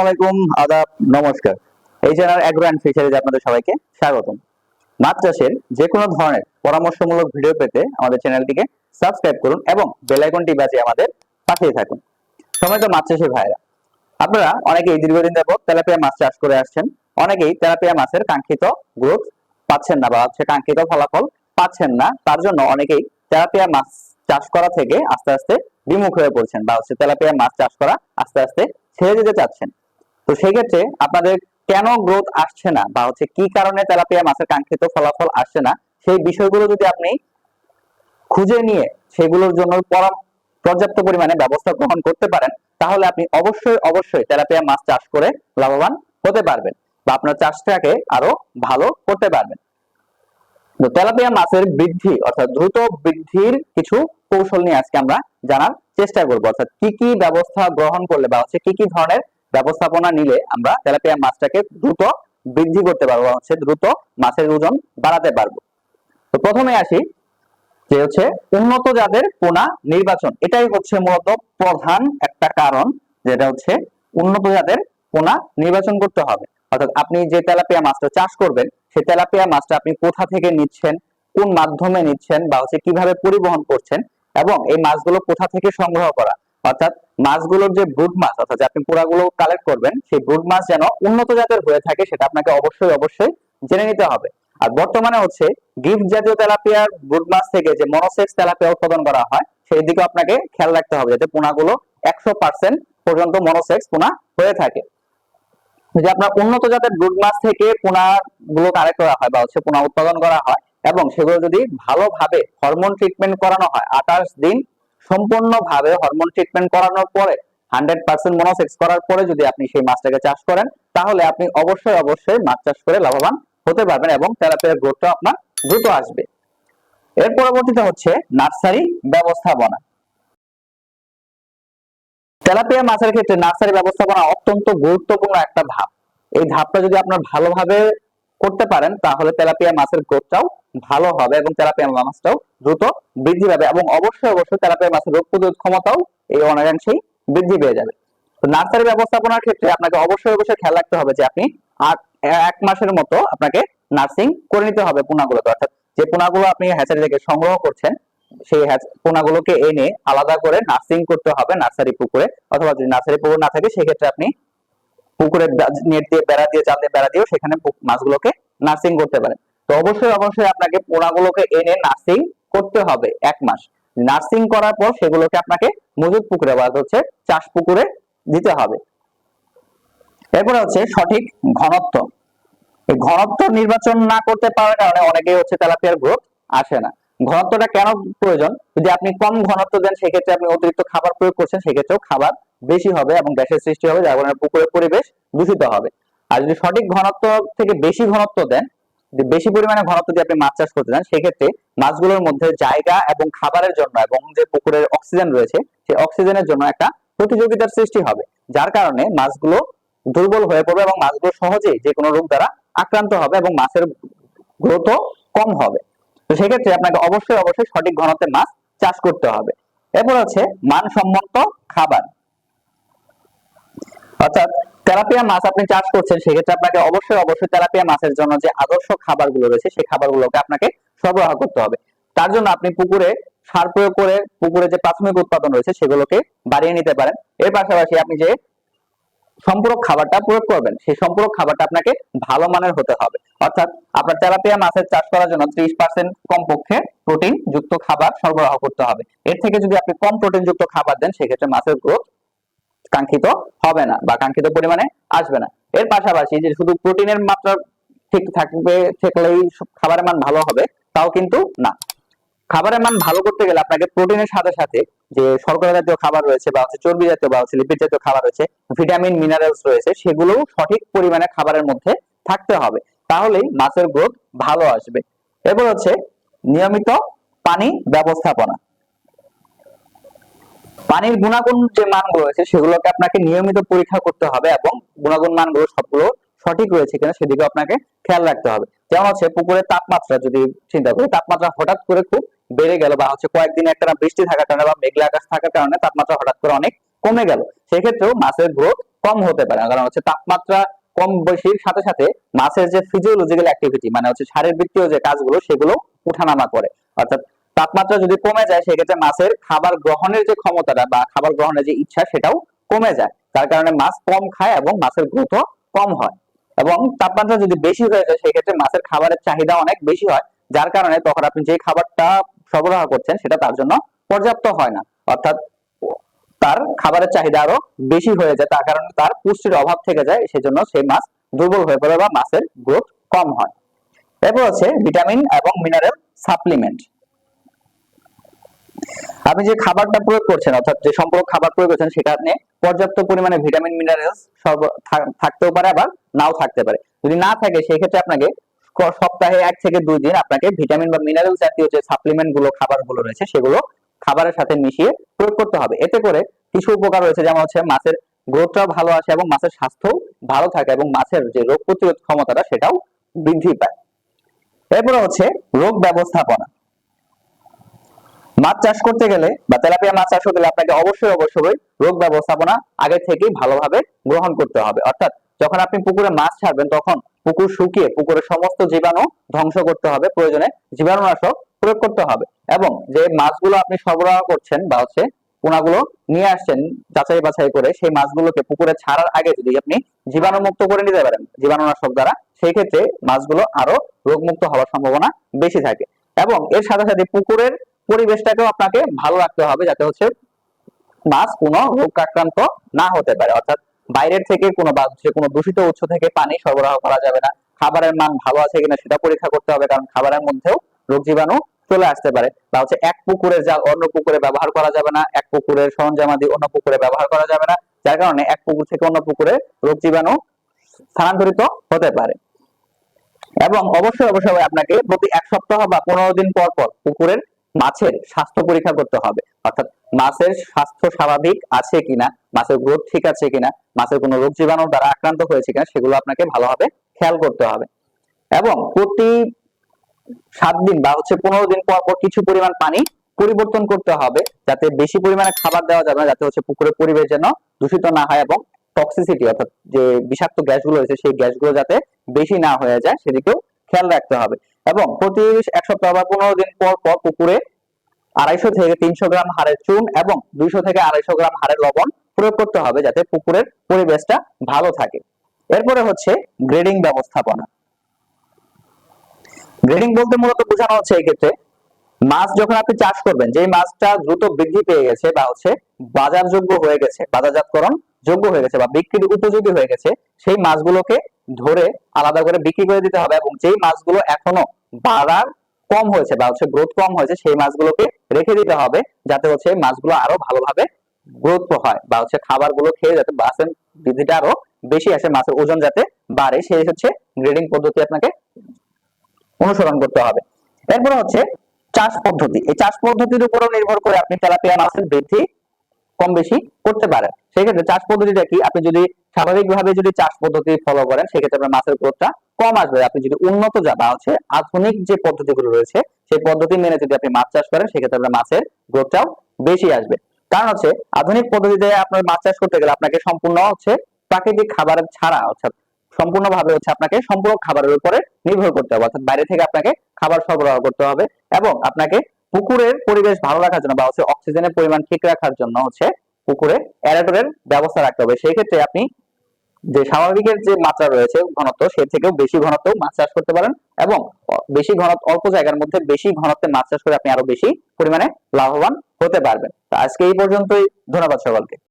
আলাইকুম, আদাব, নমস্কার। এই চ্যানেল অ্যাগ্রো অ্যান্ড ফিশারিজ আপনাদের সবাইকে স্বাগতম। মাছ চাষের যে কোনো ধরনের পরামর্শমূলক ভিডিও পেতে আমাদের চ্যানেলটিকে সাবস্ক্রাইব করুন এবং বেল আইকনটি আমাদের পাঠিয়ে থাকুন। সময় তো মাছ চাষের ভাইরা। আপনারা অনেকেই দীর্ঘদিন তেলাপিয়া মাছ চাষ করে আসছেন। অনেকেই তেলাপিয়া মাছের কাঙ্ক্ষিত গ্রোথ পাচ্ছেন না বা হচ্ছে কাঙ্ক্ষিত ফলাফল পাচ্ছেন না। তার জন্য অনেকেই তেলাপিয়া মাছ চাষ করা থেকে আস্তে আস্তে বিমুখ হয়ে পড়ছেন বা হচ্ছে তেলাপিয়া মাছ চাষ করা আস্তে আস্তে ছেড়ে দিতে চাচ্ছেন। তো সেই ক্ষেত্রে আপনাদের কেন গ্রোথ আসছে না? বা হচ্ছে কি কারণে তেলাপিয়া মাছের কাঙ্ক্ষিত ফলাফল আসছে না? সেই বিষয়গুলো যদি আপনি খুঁজে নিয়ে সেগুলোর জন্য পর্যাপ্ত পরিমাণে ব্যবস্থা গ্রহণ করতে পারেন, তাহলে আপনি অবশ্যই অবশ্যই তেলাপিয়া মাছ চাষ করে লাভবান হতে পারবেন বা আপনার চাষটাকে আরও ভালো করতে পারবেন। তো তেলাপিয়া মাছের বৃদ্ধি অর্থাৎ দ্রুত বৃদ্ধির কিছু কৌশল নিয়ে আজকে আমরা জানার চেষ্টা করব। অর্থাৎ কি কি ব্যবস্থা গ্রহণ করলে বা হচ্ছে কি কি ধরনের ব্যবস্থাপনা নিলে আমরা তেলাপিয়া মাছটাকে দ্রুত বৃদ্ধি করতে পারব হচ্ছে দ্রুত মাছের ওজন বাড়াতে পারব। তো প্রথমে আসি যে হচ্ছে উন্নত জাতের পোনা নির্বাচন। এটাই হচ্ছে মূলত প্রধান একটা কারণ যেটা হচ্ছে উন্নত জাতের পোনা নির্বাচন করতে হবে। অর্থাৎ আপনি যে তেলাপিয়া মাছটা চাষ করবেন, সেই তেলাপিয়া মাছটা আপনি কোথা থেকে নিচ্ছেন, কোন মাধ্যমে নিচ্ছেন বা হচ্ছে কীভাবে পরিবহন করছেন এবং এই মাছগুলো কোথা থেকে সংগ্রহ করা। অর্থাৎ মাছগুলোর যে ব্রুড মাছ অর্থাৎ যে আপনি পুরাগুলো কালেক্ট করবেন, সেই ব্রুড মাছ যেন উন্নত জাতের হয়ে থাকে, সেটা আপনাকে অবশ্যই অবশ্যই জেনে নিতে হবে। আর বর্তমানে হচ্ছে গিফট জাতীয় তেলাপিয়ার ব্রুড মাছ থেকে যে মনোসেক্স তেলাপিয়া উৎপাদন করা হয়, সেই দিকে আপনাকে খেয়াল রাখতে হবে, যাতে পোনাগুলো একশো পার্সেন্ট পর্যন্ত মনোসেক্স পোনা হয়ে থাকে। যে আপনার উন্নত জাতের ব্রুড মাছ থেকে পোনা গুলো কালেক্ট করা হয়, বা হচ্ছে পোনা উৎপাদন করা হয়, এবং সেগুলো যদি ভালোভাবে হরমোন ট্রিটমেন্ট করানো হয়, আঠাশ দিন সম্পূর্ণভাবে হরমোন ট্রিটমেন্ট করানোর পরে হান্ড্রেড পার্সেন্ট মনোসেক্স করার পরে যদি আপনি সেই মাছটাকে চাষ করেন, তাহলে আপনি অবশ্যই অবশ্যই মাছ চাষ করে লাভবান হতে পারবেন এবং তেলাপিয়ার গ্রোথটা আপনার দ্রুত আসবে। এর পরবর্তীতে হচ্ছে নার্সারি ব্যবস্থাপনা। তেলাপিয়া মাছের ক্ষেত্রে নার্সারি ব্যবস্থাপনা অত্যন্ত গুরুত্বপূর্ণ একটা ধাপ। এই ধাপটা যদি আপনার ভালোভাবে করতে পারেন, তাহলে তেলাপিয়া মাছের গ্রোথটাও ভালো হবে এবং তেলাপিয়া মাছটাও দ্রুত বৃদ্ধি পাবে এবং অবশ্যই অবশ্যই তেলাপিয়া মাছের রোগ প্রতিরোধ ক্ষমতাও এই অনেকাংশেই বৃদ্ধি পেয়ে যাবে। নার্সারি ব্যবস্থাপনার ক্ষেত্রে আপনাকে অবশ্যই অবশ্যই খেয়াল রাখতে হবে যে আপনি এক মাসের মতো আপনাকে নার্সিং করে নিতে হবে পোনাগুলোকে। অর্থাৎ যে পোনাগুলো আপনি হ্যাচারি থেকে সংগ্রহ করছেন, সেই পোনাগুলোকে এনে আলাদা করে নার্সিং করতে হবে নার্সারি পুকুরে অথবা যদি নার্সারি পুকুর না থাকে, সেক্ষেত্রে আপনি পুকুরে নেট দিয়ে বেড়া দিয়ে জাল দিয়ে বেড়া দিয়েও সেখানে মাছগুলোকে নার্সিং করতে পারেন। তো অবশ্যই অবশ্যই আপনাকে পোনাগুলোকে এনে নার্সিং করতে হবে এক মাস। নার্সিং করার পর সেগুলোকে আপনাকে মজুদ পুকুরে বা হচ্ছে চাষ পুকুরে দিতে হবে। এরপরে হচ্ছে সঠিক ঘনত্ব। ঘনত্ব নির্বাচন না করতে পারার কারণে অনেকেই হচ্ছে তেলাপিয়ার গ্রোথ আসে না। ঘনত্বটা কেন প্রয়োজন? যদি আপনি কম ঘনত্ব দেন, সেক্ষেত্রে আপনি অতিরিক্ত খাবার প্রয়োগ করছেন, সেক্ষেত্রেও খাবার বেশি হবে এবং গ্যাসের সৃষ্টি হবে, যার কারণে পুকুরের পরিবেশ দূষিত হবে। আর যদি সঠিক ঘনত্ব থেকে বেশি ঘনত্ব দেন বেশি পরিমাণে ঘনত্ব দিয়ে আপনি মাছ চাষ করতে চান, সেক্ষেত্রে মাছগুলোর মধ্যে জায়গা এবং খাবারের জন্য এবং যে পুকুরের অক্সিজেন রয়েছে, সেই অক্সিজেনের জন্য একটা প্রতিযোগিতার সৃষ্টি হবে, যার কারণে মাছগুলো দুর্বল হয়ে পড়বে এবং মাছগুলো সহজেই যে কোনো রোগ দ্বারা আক্রান্ত হবে এবং মাছের গ্রোথও কম হবে। তো সেক্ষেত্রে আপনাকে অবশ্যই অবশ্যই সঠিক ঘনত্বের মাছ চাষ করতে হবে। এরপর হচ্ছে মানসম্মত খাবার। অর্থাৎ তেলাপিয়া মাছ আপনি চাষ করছেন, সেক্ষেত্রে আপনাকে অবশ্যই অবশ্যই তেলাপিয়া মাছের জন্য যে আদর্শ খাবারগুলো রয়েছে, সেই খাবারগুলোকে আপনাকে সরবরাহ করতে হবে। তার জন্য আপনি পুকুরে সার প্রয়োগ করে পুকুরে যে প্রাথমিক উৎপাদন রয়েছে, সেগুলোকে বাড়িয়ে নিতে পারেন। এর পাশাপাশি আপনি যে সম্পূরক খাবারটা প্রয়োগ করবেন, সেই সম্পূরক খাবারটা আপনাকে ভালো মানের হতে হবে। অর্থাৎ আপনার তেলাপিয়া মাছের চাষ করার জন্য ত্রিশ পার্সেন্ট কমপক্ষে প্রোটিন যুক্ত খাবার সরবরাহ করতে হবে। এর থেকে যদি আপনি কম প্রোটিন যুক্ত খাবার দেন, সেক্ষেত্রে মাছের গ্রোথ কাঙ্ক্ষিত হবে না বা কাঙ্ক্ষিত পরিমাণে আসবে না। এর পাশাপাশি যে শুধু প্রোটিনের মাত্রা ঠিক থাকবে, থাকলেই খাবারের মান ভালো হবে, তাও কিন্তু না। খাবারের মান ভালো করতে গেলে আপনাকে প্রোটিনের সাথে সাথে যে শর্করা জাতীয় খাবার রয়েছে বা হচ্ছে চর্বি জাতীয় বা হচ্ছে লিপিড জাতীয় খাবার রয়েছে ভিটামিন মিনারেলস রয়েছে সেগুলো সঠিক পরিমাণে খাবারের মধ্যে থাকতে হবে। তাহলেই মাছের গ্রোথ ভালো আসবে। এরপর হচ্ছে নিয়মিত পানি ব্যবস্থাপনা। পানির গুণাগুণ যে মানগুলো রয়েছে, সেগুলোকে আপনাকে নিয়মিত পরীক্ষা করতে হবে এবং গুণাগুণ মানগুলো সবগুলো সঠিক রয়েছে কিনা সেদিকে আপনাকে খেয়াল রাখতে হবে। যেমন হচ্ছে পুকুরের তাপমাত্রা, যদি চিন্তা করি, তাপমাত্রা হঠাৎ করে খুব বেড়ে গেল বা হচ্ছে কয়েকদিন একটা বৃষ্টি থাকার কারণে বা মেঘলা আকাশ থাকার কারণে তাপমাত্রা হঠাৎ করে অনেক কমে গেল। সেক্ষেত্রেও মাছের গ্রোথ কম হতে পারে। কারণ হচ্ছে তাপমাত্রা কম বেশির সাথে সাথে মাছের যে ফিজিওলজিক্যাল অ্যাক্টিভিটি মানে হচ্ছে শারীরবৃত্তীয় যে কাজগুলো, সেগুলো উঠানামা করে। অর্থাৎ তাপমাত্রা যদি কমে যায়, সেক্ষেত্রে মাছের খাবার গ্রহণের যে ক্ষমতাটা বা খাবার গ্রহণের যে ইচ্ছা, সেটাও কমে যায়। তার কারণে মাছ কম খায় এবং মাছের গ্রোথও কম হয়। এবং তাপমাত্রা যদি বেশি হয়ে যায়, সেক্ষেত্রে মাছের খাবারের চাহিদা অনেক বেশি হয়। যার কারণে তখন আপনি যে খাবারটা সরবরাহ করছেন, সেটা তার জন্য পর্যাপ্ত হয় না। অর্থাৎ তার খাবারের চাহিদা আরও বেশি হয়ে যায়। তার কারণে তার পুষ্টির অভাব থেকে যায়। সেজন্য সেই মাছ দুর্বল হয়ে পড়ে বা মাছের গ্রোথ কম হয়। এরপর হচ্ছে ভিটামিন এবং মিনারেল সাপ্লিমেন্ট। আপনি যে খাবারটা প্রয়োগ করছেন, অর্থাৎ যে সম্পূরক খাবার প্রয়োগ করছেন সেখানে পর্যাপ্ত পরিমাণে ভিটামিন মিনারেলস থাকতেও পারে, আবার নাও থাকতে পারে। যদি না থাকে সেই ক্ষেত্রে আপনাকে সপ্তাহে এক থেকে দুই দিন আপনাকে ভিটামিন বা মিনারেল জাতীয় যে সাপ্লিমেন্টগুলো খাবারগুলো রয়েছে, সেগুলো খাবারের সাথে মিশিয়ে প্রয়োগ করতে হবে। এতে করে কিছু উপকার রয়েছে, যেমন হচ্ছে মাছের গ্রোথটাও ভালো আসে এবং মাছের স্বাস্থ্যও ভালো থাকে এবং মাছের যে রোগ প্রতিরোধ ক্ষমতাটা, সেটাও বৃদ্ধি পায়। এরপরে হচ্ছে রোগ ব্যবস্থাপনা। মাছ চাষ করতে গেলে বা তেলাপিয়া মাছ চাষ করতে আপনাকে অবশ্যই অবশ্যই রোগ ব্যবস্থাপনা আগে থেকেই ভালোভাবে গ্রহণ করতে হবে। অর্থাৎ যখন আপনি পুকুরে মাছ ছাড়বেন, তখন পুকুর শুকিয়ে পুকুরের সমস্ত জীবাণু ধ্বংস করতে হবে, প্রয়োজনে জীবাণুনাশক প্রয়োগ করতে হবে এবং যে মাছগুলো আপনি সরবরাহ করছেন বা হচ্ছে পোনাগুলো নিয়ে আসছেন যাচাই বাছাই করে, সেই মাছগুলোকে পুকুরে ছাড়ার আগে যদি আপনি জীবাণু মুক্ত করে নিতে পারেন, জীবাণুনাশক দ্বারা, সেই ক্ষেত্রে মাছগুলো আরও রোগমুক্ত হওয়ার সম্ভাবনা বেশি থাকে। এবং এর সাথে সাথে পুকুরের পরিবেশটাকেও আপনাকে ভালো রাখতে হবে যাতে হচ্ছে মাছ কোনো রোগ আক্রান্ত না হতে পারে। অর্থাৎ বাইরের থেকে কোনো বা কোনো দূষিত উৎস থেকে পানি সরবরাহ করা যাবে না। খাবারের মান ভালো আছে কিনা সেটা পরীক্ষা করতে হবে, কারণ খাবারের মধ্যেও রোগ জীবাণু চলে আসতে পারে। বা হচ্ছে এক পুকুরের জাল অন্য পুকুরে ব্যবহার করা যাবে না, এক পুকুরের সরঞ্জামাদি অন্য পুকুরে ব্যবহার করা যাবে না, যার কারণে এক পুকুর থেকে অন্য পুকুরে রোগ জীবাণু স্থানান্তরিত হতে পারে। এবং অবশ্যই অবশ্যই আপনাকে প্রতি এক সপ্তাহ বা পনেরো দিন পর পর পুকুরের মাছের স্বাস্থ্য পরীক্ষা করতে হবে। অর্থাৎ মাছের স্বাস্থ্য স্বাভাবিক আছে কিনা, মাছের গ্রোথ ঠিক আছে কিনা, মাছের কোনো রোগ জীবাণু দ্বারা আক্রান্ত হয়েছে কিনা, সেগুলো আপনাকে ভালোভাবে খেয়াল করতে হবে। এবং প্রতি সাত দিন বা হচ্ছে পনেরো দিন পর পর কিছু পরিমাণ পানি পরিবর্তন করতে হবে, যাতে বেশি পরিমাণে খাবার দেওয়া যাবে না, যাতে হচ্ছে পুকুরের পরিবেশ যেন দূষিত না হয় এবং টক্সিসিটি অর্থাৎ যে বিষাক্ত গ্যাসগুলো রয়েছে, সেই গ্যাসগুলো যাতে বেশি না হয়ে যায়, সেদিকেও খেয়াল রাখতে হবে। এবং প্রতি এক সপ্তাহ বা পনেরো দিন পর পর পুকুরে আড়াইশো থেকে তিনশো গ্রাম হাড়ের চুন এবং দুইশো থেকে আড়াইশো গ্রাম হাড়ের লবণ প্রয়োগ করতে হবে যাতে পুকুরের পরিবেশটা ভালো থাকে। এরপরে হচ্ছে গ্রেডিং ব্যবস্থাপনা। গ্রেডিং বলতে মূলত বোঝানো হচ্ছে এই ক্ষেত্রে মাছ যখন আপনি চাষ করবেন যে মাছটা দ্রুত বৃদ্ধি পেয়ে গেছে বা হচ্ছে বাজারযোগ্য হয়ে গেছে, বাজারজাতকরণ যোগ্য হয়ে গেছে বা বিক্রির উপযোগী হয়ে গেছে, সেই মাছগুলোকে ধরে আলাদা করে বিক্রি করে দিতে হবে এবং যেই মাছগুলো এখনও বাড়ার কম হয়েছে বা হচ্ছে গ্রোথ কম হয়েছে, সেই মাছগুলোকে রেখে দিতে হবে যাতে হচ্ছে মাছগুলো আরও ভালোভাবে গ্রোথ হয় বা হচ্ছে খাবারগুলো খেয়ে যাতে মাছের বৃদ্ধিটা আরও বেশি আসে, মাছের ওজন যাতে বাড়ে, সেই হচ্ছে গ্রেডিং পদ্ধতি আপনাকে অনুসরণ করতে হবে। এরপরে হচ্ছে চাষ পদ্ধতি। এই চাষ পদ্ধতির উপরও নির্ভর করে আপনি তেলাপিয়া মাছের বৃদ্ধি কম বেশি করতে পারেন সেক্ষেত্রে চাষ পদ্ধতিটা কি? আপনি যদি স্বাভাবিকভাবে যদি চাষ পদ্ধতি ফলো করেন, সেক্ষেত্রে আপনার মাছের গ্রোথটা কম আসবে। আপনি যদি উন্নত যা বা হচ্ছে আধুনিক যে পদ্ধতিগুলো রয়েছে, সেই পদ্ধতি মেনে যদি আপনি মাছ চাষ করেন, সেক্ষেত্রে আপনার মাছের গ্রোথটাও বেশি আসবে। কারণ হচ্ছে আধুনিক পদ্ধতিতে আপনার মাছ চাষ করতে গেলে আপনাকে সম্পূর্ণ হচ্ছে প্রাকৃতিক খাবারের ছাড়া, অর্থাৎ সম্পূর্ণভাবে হচ্ছে আপনাকে সম্পূর্ণ খাবারের উপরে নির্ভর করতে হবে। অর্থাৎ বাইরে থেকে আপনাকে খাবার সরবরাহ করতে হবে এবং আপনাকে পুকুরের পরিবেশ ভালো রাখার জন্য বা হচ্ছে অক্সিজেনের পরিমাণ ঠিক রাখার জন্য হচ্ছে পুকুরে অ্যারেটরের ব্যবস্থা রাখতে হবে। সেই ক্ষেত্রে আপনি যে স্বাভাবিকের যে মাত্রা রয়েছে ঘনত্ব, সে থেকেও বেশি ঘনত্ব মাছ চাষ করতে পারেন এবং বেশি ঘনত্ব, অল্প জায়গার মধ্যে বেশি ঘনত্বে মাছ চাষ করে আপনি আরও বেশি পরিমাণে লাভবান হতে পারবেন। তো আজকে এই পর্যন্তই। ধন্যবাদ সকলকে।